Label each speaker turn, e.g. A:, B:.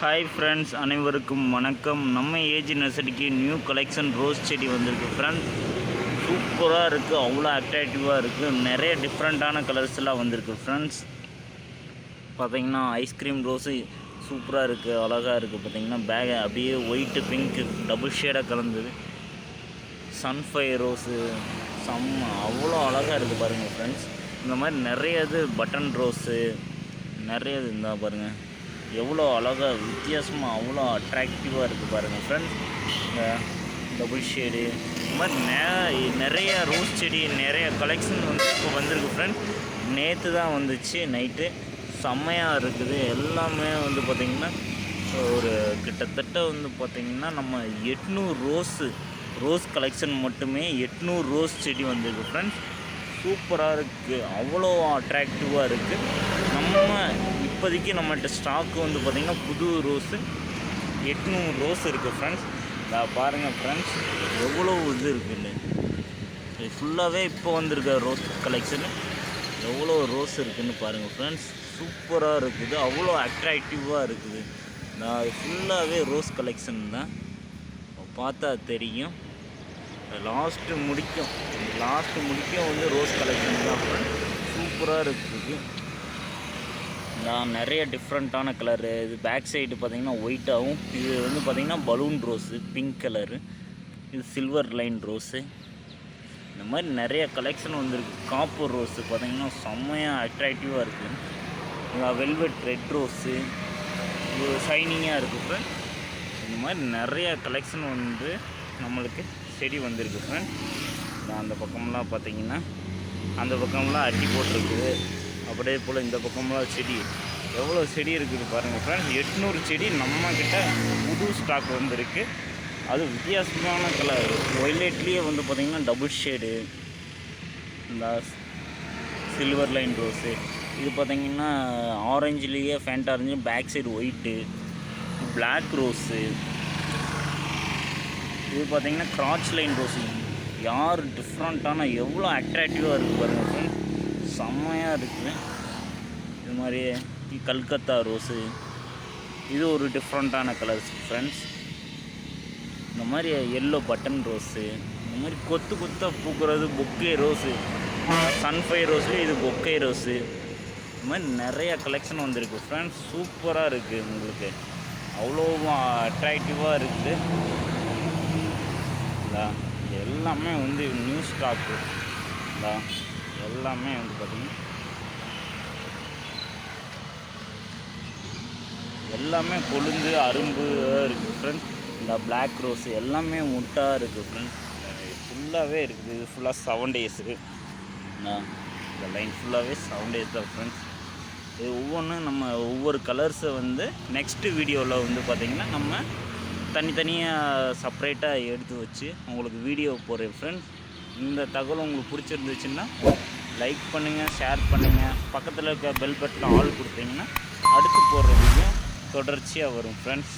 A: Hi friends அனைவருக்கும் வணக்கம். நம்ம ஏஜ் நர்சரிக்கு நியூ கலெக்ஷன் ரோஸ் செடி வந்திருக்கு. ஃப்ரெண்ட்ஸ் சூப்பராக இருக்குது அவ்வளோ அட்ராக்டிவாக இருக்குது நிறைய டிஃப்ரெண்ட்டான கலர்ஸ் எல்லாம் வந்திருக்கு. ஃப்ரெண்ட்ஸ் பார்த்தீங்கன்னா ஐஸ்கிரீம் ரோஸு சூப்பராக இருக்குது அழகாக இருக்குது பார்த்தீங்கன்னா பேக் அப்படியே ஒயிட்டு பிங்க்கு டபுள் ஷேடாக கலந்தது. சன்ஃபயர் ரோஸு செம்ம அவ்வளோ அழகாக இருக்குது பாருங்கள் ஃப்ரெண்ட்ஸ் இந்த மாதிரி நிறைய இது பட்டன் ரோஸு நிறைய இது இருந்தால் பாருங்கள் எவ்வளோ அழகாக வித்தியாசமாக அவ்வளோ அட்ராக்டிவாக இருக்குது பாருங்கள் ஃப்ரெண்ட்ஸ் இந்த டபுள் ஷேடு இந்த மாதிரி நே நிறைய ரோஸ் செடி நிறைய கலெக்ஷன் வந்து இப்போ வந்திருக்கு ஃப்ரெண்ட்ஸ் நேற்று தான் வந்துச்சு நைட்டு செம்மையாக இருக்குது. எல்லாமே வந்து பார்த்திங்கன்னா ஒரு கிட்டத்தட்ட வந்து பார்த்திங்கன்னா நம்ம எட்நூறு ரோஸு ரோஸ் கலெக்ஷன் மட்டுமே எட்நூறு ரோஸ் செடி வந்திருக்கு ஃப்ரெண்ட்ஸ் சூப்பராக இருக்குது அவ்வளோ அட்ராக்டிவாக இருக்குது நம்ம இப்போதைக்கு நம்மகிட்ட ஸ்டாக்கு வந்து பார்த்திங்கன்னா புது ரோஸு எட்நூறு ரோஸ் இருக்குது ஃப்ரெண்ட்ஸ் நான் பாருங்கள் ஃப்ரெண்ட்ஸ் எவ்வளோ இது இருக்குன்னு. இது ஃபுல்லாகவே இப்போ வந்திருக்க ரோஸ் கலெக்ஷனு எவ்வளோ ரோஸ் இருக்குதுன்னு பாருங்கள் ஃப்ரெண்ட்ஸ் சூப்பராக இருக்குது. அவ்வளோ அட்ராக்டிவாக இருக்குது. நான் ஃபுல்லாகவே ரோஸ் கலெக்ஷன் தான். பார்த்தா தெரியும். லாஸ்ட்டு முடிக்கும். லாஸ்ட்டு முடிக்கும் வந்து ரோஸ் கலெக்ஷன் தான் சூப்பராக இருக்குது. நான் நிறைய டிஃப்ரெண்ட்டான கலரு இது பேக் சைடு பார்த்திங்கன்னா ஒயிட்டாகவும் இது வந்து பார்த்திங்கன்னா பலூன் ரோஸு பிங்க் கலரு இது சில்வர் லைன் ரோஸு இந்த மாதிரி நிறைய கலெக்ஷன் வந்திருக்கு. காப்பர் ரோஸு பார்த்தீங்கன்னா செம்மையாக அட்ராக்டிவாக இருக்குது வெல்வெட் ரெட் ரோஸு இது ஷைனிங்காக இருக்குது ஃப்ரெண்ட் இந்த மாதிரி நிறைய கலெக்ஷன் வந்து நம்மளுக்கு செடி வந்திருக்கு ஃப்ரெண்ட் அந்த பக்கம்லாம் பார்த்தீங்கன்னா அந்த பக்கம்லாம் அட்டி போட்டிருக்குது. அப்படியே போல் இந்த பக்கம்லாம் செடி. எவ்வளோ செடி இருக்குது பாருங்கள் ஃப்ரெண்ட்ஸ் எட்நூறு செடி நம்மக்கிட்ட புது ஸ்டாக் வந்துருக்கு. அது வித்தியாசமான கலர் ஒய்லெட்லேயே வந்து பார்த்திங்கன்னா டபுள் ஷேடு இந்த சில்வர் லைன் ரோஸு இது பார்த்தீங்கன்னா ஆரஞ்சுலேயே front orange back side white black rose இது பார்த்தீங்கன்னா கிராச் லைன் ரோஸு யார் டிஃப்ரெண்ட்டான எவ்வளோ அட்ராக்டிவாக இருக்குது பாருங்கள் ஃப்ரெண்ட்ஸ் செம்மையாக இருக்குது இது மாதிரி கல்கத்தா ரோஸு. இது ஒரு டிஃப்ரெண்ட்டான கலர்ஸ் ஃப்ரெண்ட்ஸ் இந்த மாதிரி எல்லோ பட்டன் ரோஸு. இந்த மாதிரி கொத்து கொத்தாக பூக்கிறது பொக்கே ரோஸு. சன்ஃபை ரோஸ்லேயே இது பொக்கே ரோஸு. இந்த மாதிரி நிறைய கலெக்ஷன் வந்திருக்கு ஃப்ரெண்ட்ஸ் சூப்பராக இருக்குது உங்களுக்கு. அவ்வளோ அட்ராக்டிவாக இருக்குது எல்லாமே வந்து நியூ ஸ்டாக்கு எல்லாமே வந்து பார்த்திங்கன்னா எல்லாமே கொழுந்து அரும்பு இருக்குது ஃப்ரெண்ட்ஸ் இந்த பிளாக் ரோஸ் எல்லாமே முட்டாக இருக்குது ஃப்ரெண்ட்ஸ் ஃபுல்லாகவே இருக்குது. இது ஃபுல்லாக செவன் டேஸு இந்த லைன் ஃபுல்லாகவே செவன் டேஸ் தான் ஃப்ரெண்ட்ஸ் இது ஒவ்வொன்றும் நம்ம ஒவ்வொரு கலர்ஸை வந்து நெக்ஸ்ட்டு வீடியோவில் வந்து பார்த்திங்கன்னா நம்ம தனித்தனியாக செப்பரேட்டாக எடுத்து வச்சு உங்களுக்கு வீடியோ போடுறேன் ஃப்ரெண்ட்ஸ் இந்த தகவல் உங்களுக்கு பிடிச்சிருந்துச்சுன்னா லைக் பண்ணுங்கள் ஷேர் பண்ணுங்கள் பக்கத்தில் இருக்க பெல் பட்டன் ஆல் கொடுத்தீங்கன்னா அடுத்து போடுற வீடியோ தொடர்ச்சியாக வரும் ஃப்ரெண்ட்ஸ்